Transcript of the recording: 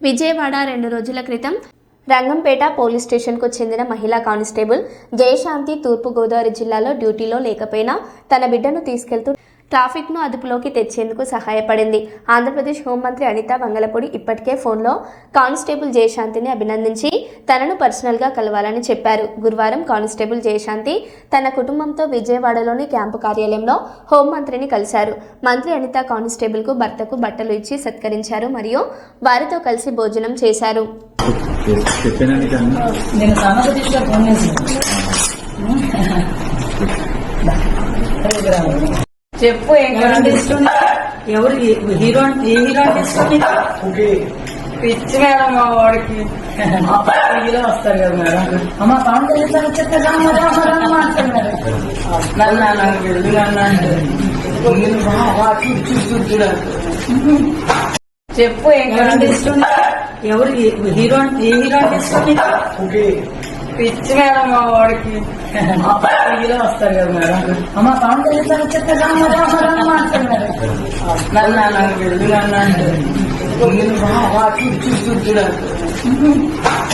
విజయవాడ రెండు రోజుల క్రితం రంగంపేట పోలీస్ స్టేషన్కు చెందిన మహిళా కానిస్టేబుల్ జయశాంతి తూర్పుగోదావరి జిల్లాలో డ్యూటీలో లేకపోయినా తన బిడ్డను తీసుకెళ్తూ ట్రాఫిక్ను అదుపులోకి తెచ్చేందుకు సహాయపడింది. ఆంధ్రప్రదేశ్ హోంమంత్రి అనితా వంగలపూడి ఇప్పటికే ఫోన్లో కానిస్టేబుల్ జయశాంతిని అభినందించి తనను పర్సనల్గా కలవాలని చెప్పారు. గురువారం కానిస్టేబుల్ జయశాంతి తన కుటుంబంతో విజయవాడలోని క్యాంపు కార్యాలయంలో హోంమంత్రిని కలిశారు. మంత్రి అనిత కానిస్టేబుల్కు భర్తకు బట్టలు ఇచ్చి సత్కరించారు మరియు వారితో కలిసి భోజనం చేశారు. నేను చెప్పు ఎవరు హీరో ఏ హీరో? పిచ్చి మేడం మా వాడికి హీరో వస్తారు కదా మేడం అమ్మ పవన్ కళ్యాణ్ వచ్చేస్తే రామ రామ రామ నన్ను వెళ్ళు నన్ను. చెప్పు ఎవరు హీరో ఏ హీరో? పిచ్చి మేడం మా వాడికి హీరో వస్తారు కదా మేడం అమ్మ పవన్ కళ్యాణ్ సార్ వచ్చేస్తే రామ రామ రామ అంటారు మేడం నన్ను నన్ను వెళ్ళు నన్ను అంటారు. నేను రా, వా, చూడు, చూడు, చూడు, చూడు అంటారు.